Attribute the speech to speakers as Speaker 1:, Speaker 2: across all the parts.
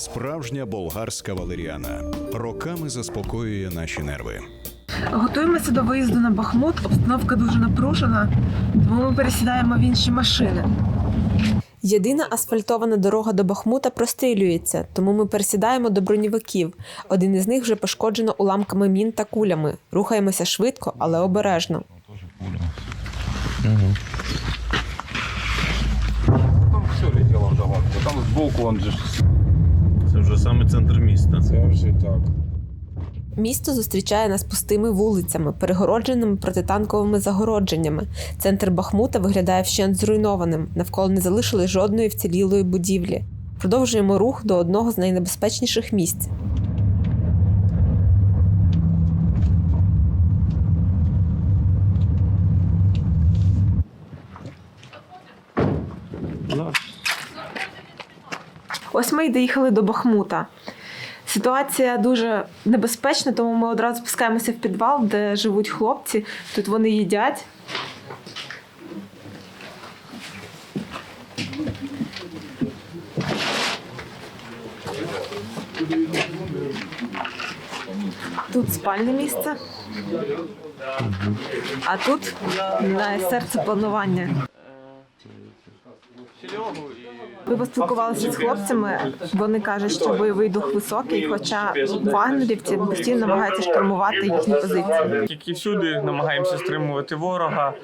Speaker 1: Справжня болгарська валеріана роками заспокоює наші нерви.
Speaker 2: Готуємося до виїзду на Бахмут. Обстановка дуже напружена, тому ми пересідаємо в інші машини. Єдина асфальтована дорога до Бахмута прострілюється, тому ми пересідаємо до броньовиків. Один із них вже пошкоджено уламками мін та кулями. Рухаємося швидко, але обережно.
Speaker 3: Там все летело в. Там збоку он же.
Speaker 4: Вже саме центр міста.
Speaker 3: Це вже так.
Speaker 2: Місто зустрічає нас пустими вулицями, перегородженими протитанковими загородженнями. Центр Бахмута виглядає вщент зруйнованим. Навколо не залишили жодної вцілілої будівлі. Продовжуємо рух до одного з найнебезпечніших місць. Ось ми й доїхали до Бахмута. Ситуація дуже небезпечна, тому ми одразу спускаємося в підвал, де живуть хлопці. Тут вони їдять. Тут спальне місце. А тут на серце планування. Ми поспілкувалися з хлопцями. Вони кажуть, що бойовий дух високий, хоча вагнерівці постійно намагаються штурмувати їхні позиції.
Speaker 5: Тільки всюди, намагаємося стримувати ворога.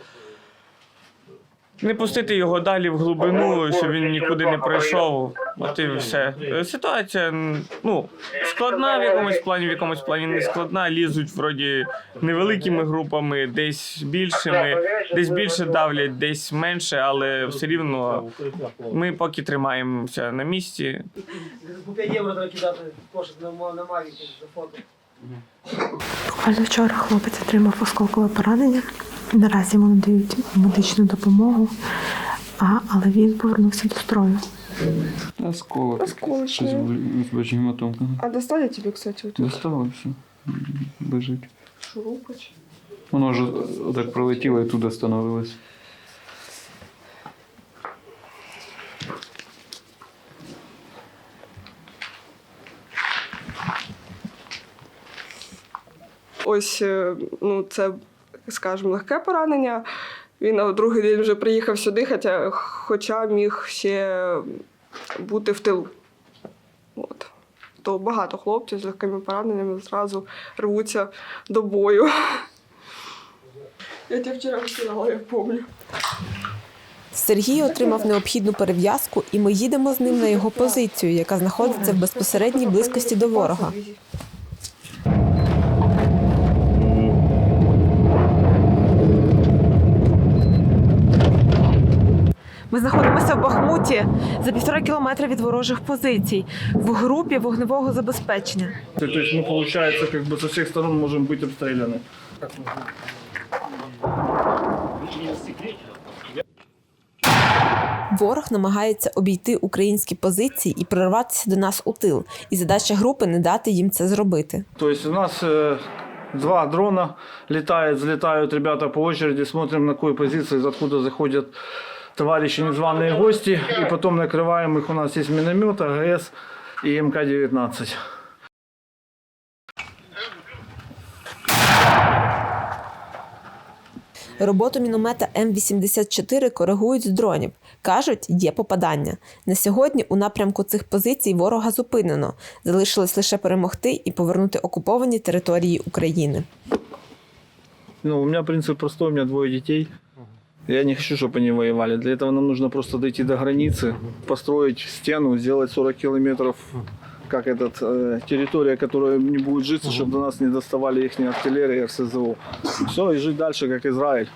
Speaker 5: Не пустити його далі в глибину, щоб він нікуди не пройшов. От і все. Ситуація ну, складна в якомусь плані, в якомусь плані не складна. Лізуть вроді невеликими групами, десь більшими, десь більше давлять, десь менше, але все рівно ми поки тримаємося на місці.
Speaker 6: По 5 євро треба кидати кошик на, ма- на Мавіки за фото.
Speaker 2: Буквально вчора хлопець отримав осколкове поранення. Наразі йому надають медичну допомогу, а, але він повернувся до строю.
Speaker 7: Осколок.
Speaker 2: Осколочний.
Speaker 7: Щось в- Очень гематомка.
Speaker 2: А достали тебе, кстати, вот
Speaker 7: Достало все. Бежить.
Speaker 2: шурупач?
Speaker 7: Воно вже так пролетіло і тут остановилось.
Speaker 8: Ось е, ну, це, скажімо, легке поранення. Він на другий день вже приїхав сюди, хоча, хоча міг ще бути в тилу. От. То багато хлопців з легкими пораненнями зразу рвуться до бою. Я тебе вчора втирала, я пам'ятаю.
Speaker 2: Сергій отримав необхідну перев'язку, і ми їдемо з ним на його позицію, яка знаходиться в безпосередній близькості до ворога. Ми знаходимося в Бахмуті за півтора кілометра від ворожих позицій в групі вогневого забезпечення.
Speaker 9: То есть мы, получается, как бы со всех сторон можем быть обстреляны.
Speaker 2: Ворог намагається обійти українські позиції і прорватися до нас у тил. І задача групи не дати їм це зробити.
Speaker 9: То есть у нас э, два дрона летают, взлетают ребята по очереди, смотрим на какой позиции, откуда заходят товарищи незваные гости, и потом накрываем их. У нас есть миномет, АГС и МК-19.
Speaker 2: Роботу міномета М84 коригують з дронів. Кажуть, є попадання. На сьогодні у напрямку цих позицій ворога зупинено. Залишилось лише перемогти і повернути окуповані території України.
Speaker 9: Ну, у меня принцип простой, у меня двое детей. Я не хочу, чтобы они воевали. Для этого нам нужно просто дойти до границы, построить стену, сделать 40 километров, как этот, э, территория, которая не будет житься, чтобы до нас не доставали их артиллерия и РСЗО. Все, и жить дальше, как Израиль.